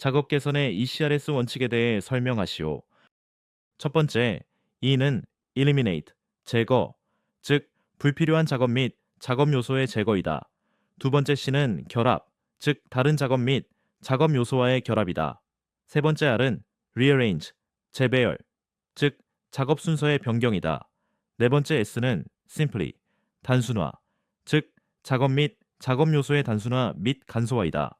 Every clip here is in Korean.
작업 개선의 ECRS 원칙에 대해 설명하시오. 첫 번째, E는 eliminate, 제거, 즉 불필요한 작업 및 작업 요소의 제거이다. 두 번째 C는 결합, 즉 다른 작업 및 작업 요소와의 결합이다. 세 번째 R은 rearrange, 재배열, 즉 작업 순서의 변경이다. 네 번째 S는 simply, 단순화, 즉 작업 및 작업 요소의 단순화 및 간소화이다.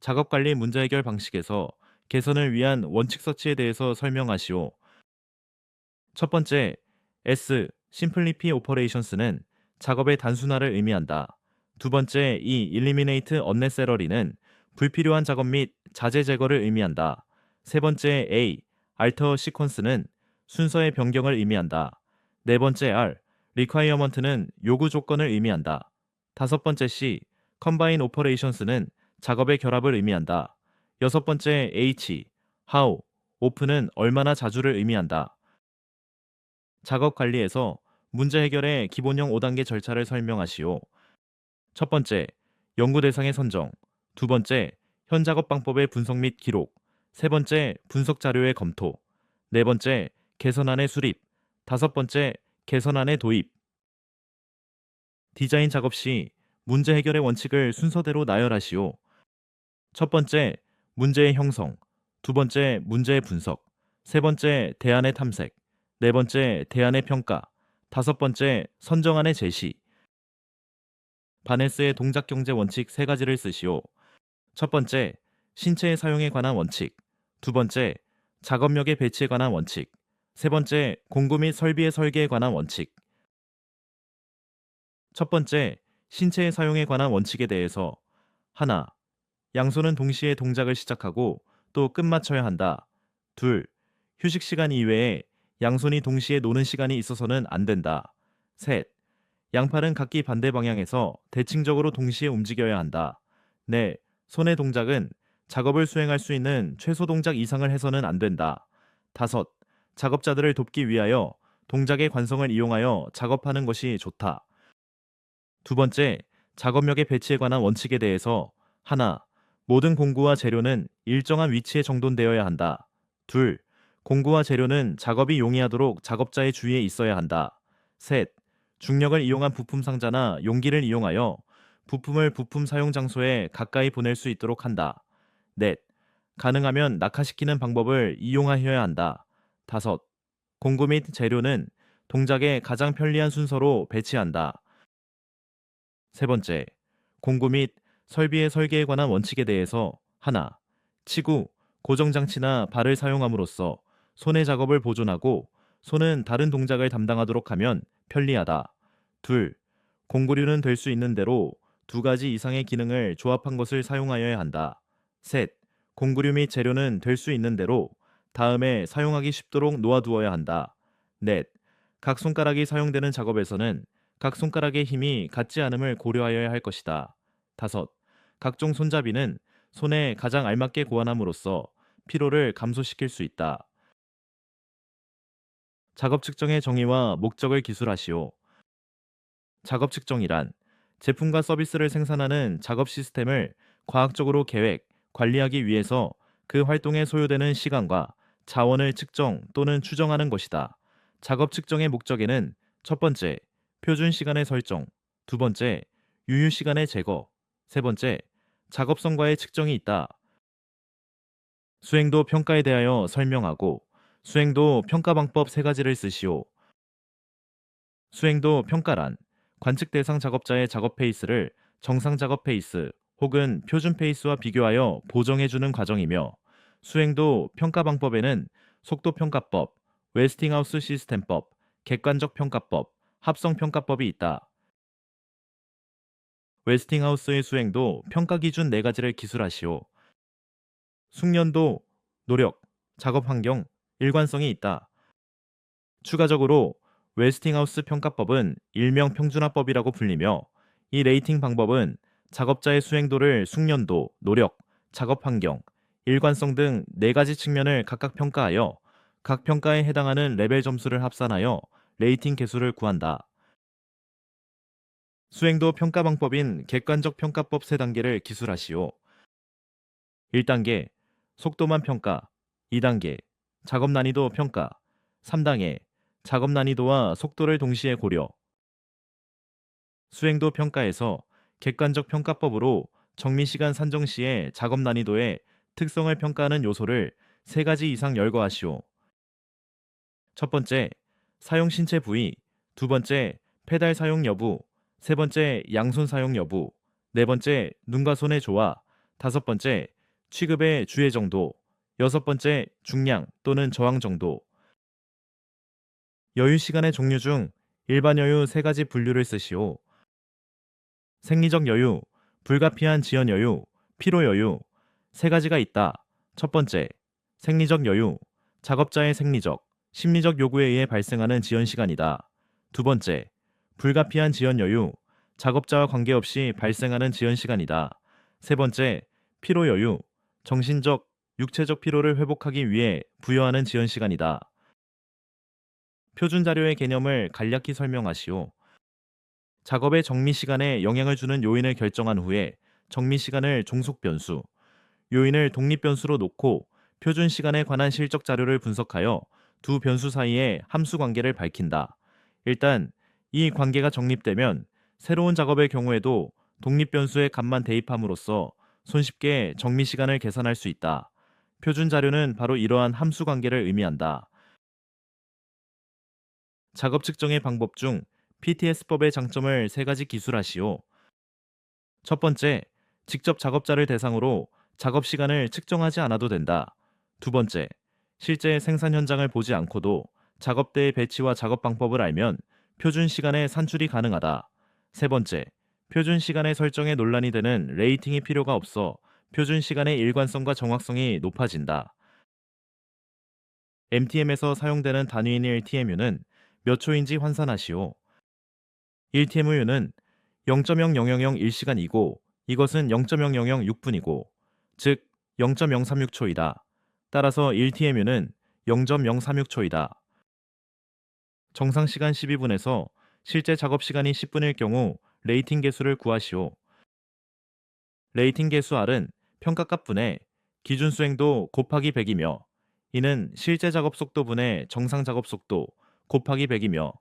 작업 관리 문제 해결 방식에서 개선을 위한 원칙 서치에 대해서 설명하시오. 첫 번째, S, Simplify Operations는 작업의 단순화를 의미한다. 두 번째, 이 Eliminate Unnecessary는 불필요한 작업 및 자재 제거를 의미한다. 세 번째, A, Alter Sequence는 순서의 변경을 의미한다. 네 번째, R, Requirement는 요구 조건을 의미한다. 다섯 번째, C, Combine Operations는 작업의 결합을 의미한다. 여섯 번째 H, how, open은 얼마나 자주를 의미한다. 작업 관리에서 문제 해결의 기본형 5단계 절차를 설명하시오. 첫 번째, 연구 대상의 선정. 두 번째, 현 작업 방법의 분석 및 기록. 세 번째, 분석 자료의 검토. 네 번째, 개선안의 수립. 다섯 번째, 개선안의 도입. 디자인 작업 시 문제 해결의 원칙을 순서대로 나열하시오. 첫 번째, 문제의 형성. 두 번째, 문제의 분석. 세 번째, 대안의 탐색. 네 번째, 대안의 평가. 다섯 번째, 선정안의 제시. 바네스의 동작 경제 원칙 세 가지를 쓰시오. 첫 번째, 신체의 사용에 관한 원칙. 두 번째, 작업력의 배치에 관한 원칙. 세 번째, 공구 및 설비의 설계에 관한 원칙. 첫 번째, 신체의 사용에 관한 원칙에 대해서 하나, 양손은 동시에 동작을 시작하고 또 끝마쳐야 한다. 둘, 휴식 시간 이외에 양손이 동시에 노는 시간이 있어서는 안 된다. 셋, 양팔은 각기 반대 방향에서 대칭적으로 동시에 움직여야 한다. 넷, 손의 동작은 작업을 수행할 수 있는 최소 동작 이상을 해서는 안 된다. 다섯, 작업자들을 돕기 위하여 동작의 관성을 이용하여 작업하는 것이 좋다. 두 번째, 작업력의 배치에 관한 원칙에 대해서 하나, 모든 공구와 재료는 일정한 위치에 정돈되어야 한다. 둘, 공구와 재료는 작업이 용이하도록 작업자의 주위에 있어야 한다. 셋, 중력을 이용한 부품 상자나 용기를 이용하여 부품을 부품 사용 장소에 가까이 보낼 수 있도록 한다. 넷, 가능하면 낙하시키는 방법을 이용하여야 한다. 다섯, 공구 및 재료는 동작의 가장 편리한 순서로 배치한다. 세 번째, 공구 및 설비의 설계에 관한 원칙에 대해서 하나, 치구, 고정장치나 발을 사용함으로써 손의 작업을 보존하고 손은 다른 동작을 담당하도록 하면 편리하다. 둘, 공구류는 될 수 있는 대로 두 가지 이상의 기능을 조합한 것을 사용하여야 한다. 셋, 공구류 및 재료는 될 수 있는 대로 다음에 사용하기 쉽도록 놓아두어야 한다. 넷, 각 손가락이 사용되는 작업에서는 각 손가락의 힘이 같지 않음을 고려하여야 할 것이다. 다섯, 각종 손잡이는 손에 가장 알맞게 고안함으로써 피로를 감소시킬 수 있다. 작업 측정의 정의와 목적을 기술하시오. 작업 측정이란 제품과 서비스를 생산하는 작업 시스템을 과학적으로 계획, 관리하기 위해서 그 활동에 소요되는 시간과 자원을 측정 또는 추정하는 것이다. 작업 측정의 목적에는 첫 번째, 표준 시간의 설정, 두 번째, 유휴 시간의 제거, 세 번째, 작업성과의 측정이 있다. 수행도 평가에 대하여 설명하고 수행도 평가 방법 세 가지를 쓰시오. 수행도 평가란 관측 대상 작업자의 작업 페이스를 정상 작업 페이스 혹은 표준 페이스와 비교하여 보정해주는 과정이며 수행도 평가 방법에는 속도 평가법, 웨스팅하우스 시스템법, 객관적 평가법, 합성 평가법이 있다. 웨스팅하우스의 수행도 평가 기준 4가지를 기술하시오. 숙련도, 노력, 작업 환경, 일관성이 있다. 추가적으로 웨스팅하우스 평가법은 일명 평준화법이라고 불리며 이 레이팅 방법은 작업자의 수행도를 숙련도, 노력, 작업 환경, 일관성 등 4가지 측면을 각각 평가하여 각 평가에 해당하는 레벨 점수를 합산하여 레이팅 개수를 구한다. 수행도 평가 방법인 객관적 평가법 세 단계를 기술하시오. 1단계 속도만 평가. 2단계 작업 난이도 평가. 3단계 작업 난이도와 속도를 동시에 고려. 수행도 평가에서 객관적 평가법으로 정미 시간 산정 시의 작업 난이도의 특성을 평가하는 요소를 세 가지 이상 열거하시오. 첫 번째, 사용 신체 부위, 두 번째, 페달 사용 여부, 세 번째, 양손 사용 여부, 네 번째, 눈과 손의 조화, 다섯 번째, 취급의 주의 정도, 여섯 번째, 중량 또는 저항 정도. 여유 시간의 종류 중 일반 여유 세 가지 분류를 쓰시오. 생리적 여유, 불가피한 지연 여유, 피로 여유 세 가지가 있다. 첫 번째, 생리적 여유, 작업자의 생리적, 심리적 요구에 의해 발생하는 지연 시간이다. 두 번째, 불가피한 지연 여유, 작업자와 관계없이 발생하는 지연 시간이다. 세 번째, 피로 여유, 정신적, 육체적 피로를 회복하기 위해 부여하는 지연 시간이다. 표준 자료의 개념을 간략히 설명하시오. 작업의 정미 시간에 영향을 주는 요인을 결정한 후에 정미 시간을 종속 변수, 요인을 독립 변수로 놓고 표준 시간에 관한 실적 자료를 분석하여 두 변수 사이의 함수 관계를 밝힌다. 일단 이 관계가 정립되면 새로운 작업의 경우에도 독립 변수의 값만 대입함으로써 손쉽게 정미 시간을 계산할 수 있다. 표준 자료는 바로 이러한 함수 관계를 의미한다. 작업 측정의 방법 중 PTS법의 장점을 세 가지 기술하시오. 첫 번째, 직접 작업자를 대상으로 작업 시간을 측정하지 않아도 된다. 두 번째, 실제 생산 현장을 보지 않고도 작업대의 배치와 작업 방법을 알면 표준 시간의 산출이 가능하다. 세 번째, 표준 시간의 설정에 논란이 되는 레이팅이 필요가 없어 표준 시간의 일관성과 정확성이 높아진다. MTM에서 사용되는 단위인 1TMU는 몇 초인지 환산하시오. 1TMU는 0.00001시간이고 이것은 0.0006분이고 즉 0.036초이다. 따라서 1TMU는 0.036초이다. 정상 시간 12분에서 실제 작업 시간이 10분일 경우 레이팅 개수를 구하시오. 레이팅 개수 R은 평가 값 분의 기준 수행도 곱하기 100이며 이는 실제 작업 속도 분의 정상 작업 속도 곱하기 100이며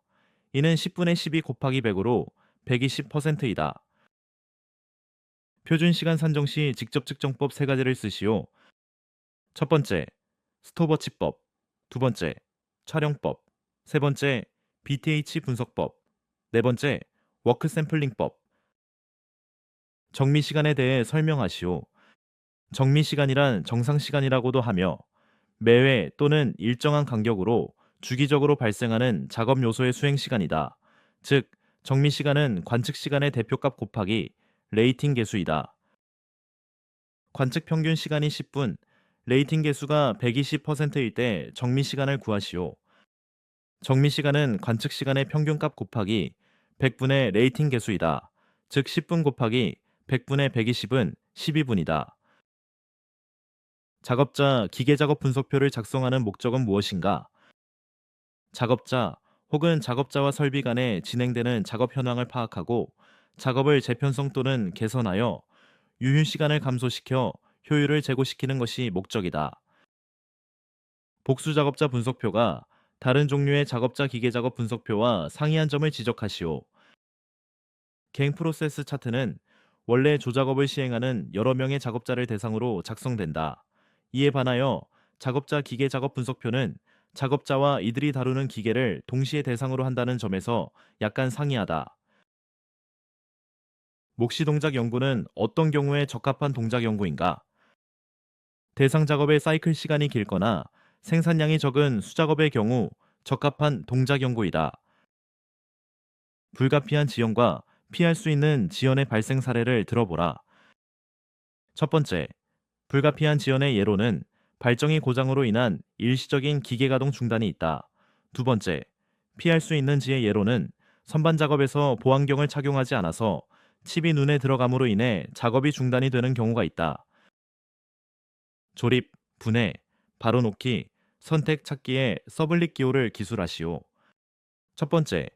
이는 10분의 12 곱하기 100으로 120%이다. 표준 시간 산정 시 직접 측정법 세 가지를 쓰시오. 첫 번째, 스토버치법. 두 번째, 촬영법. 세 번째, BTH 분석법. 네 번째, 워크 샘플링법. 정미 시간에 대해 설명하시오. 정미 시간이란 정상 시간이라고도 하며 매회 또는 일정한 간격으로 주기적으로 발생하는 작업 요소의 수행 시간이다. 즉, 정미 시간은 관측 시간의 대표값 곱하기 레이팅 개수이다. 관측 평균 시간이 10분, 레이팅 개수가 120%일 때 정미 시간을 구하시오. 정미 시간은 관측 시간의 평균값 곱하기 100분의 레이팅 개수이다. 즉 10분 곱하기 100분의 120은 12분이다. 작업자 기계 작업 분석표를 작성하는 목적은 무엇인가? 작업자 혹은 작업자와 설비 간에 진행되는 작업 현황을 파악하고 작업을 재편성 또는 개선하여 유휴 시간을 감소시켜 효율을 제고시키는 것이 목적이다. 복수 작업자 분석표가 다른 종류의 작업자 기계 작업 분석표와 상이한 점을 지적하시오. 갱 프로세스 차트는 원래 조작업을 시행하는 여러 명의 작업자를 대상으로 작성된다. 이에 반하여 작업자 기계 작업 분석표는 작업자와 이들이 다루는 기계를 동시에 대상으로 한다는 점에서 약간 상이하다. 몫시 동작 연구는 어떤 경우에 적합한 동작 연구인가? 대상 작업의 사이클 시간이 길거나 생산량이 적은 수작업의 경우 적합한 동작 연구이다. 불가피한 지연과 피할 수 있는 지연의 발생 사례를 들어보라. 첫 번째, 불가피한 지연의 예로는 발정이 고장으로 인한 일시적인 기계 가동 중단이 있다. 두 번째, 피할 수 있는 지의 예로는 선반 작업에서 보안경을 착용하지 않아서 칩이 눈에 들어감으로 인해 작업이 중단이 되는 경우가 있다. 조립, 분해, 바로 놓기, 선택 찾기에 서블릿 기호를 기술하시오. 첫 번째,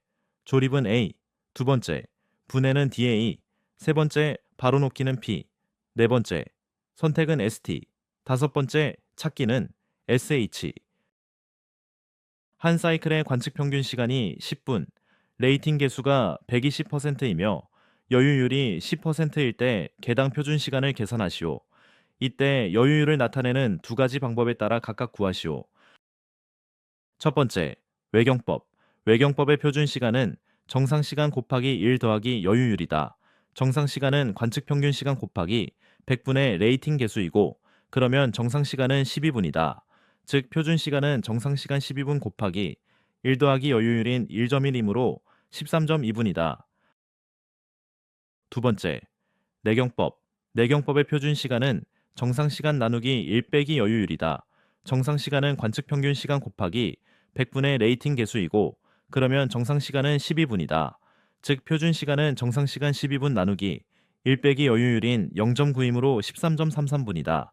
조립은 A. 두 번째, 분해는 DA. 세 번째, 바로 놓기는 P. 네 번째, 선택은 ST. 다섯 번째, 찾기는 SH. 한 사이클의 관측 평균 시간이 10분, 레이팅 개수가 120%이며 여유율이 10%일 때 개당 표준 시간을 계산하시오. 이때 여유율을 나타내는 두 가지 방법에 따라 각각 구하시오. 첫 번째, 외경법. 외경법의 표준 시간은 정상 시간 곱하기 1 더하기 여유율이다. 정상 시간은 관측 평균 시간 곱하기 100분의 레이팅 개수이고 그러면 정상 시간은 12분이다. 즉 표준 시간은 정상 시간 12분 곱하기 1 더하기 여유율인 1.1이므로 13.2분이다. 두 번째, 내경법. 내경법의 표준 시간은 정상 시간 나누기 1 빼기 여유율이다. 정상 시간은 관측 평균 시간 곱하기 100분의 레이팅 개수이고 그러면 정상 시간은 12분이다. 즉 표준 시간은 정상 시간 12분 나누기 1 빼기 여유율인 0.9이므로 13.33분이다.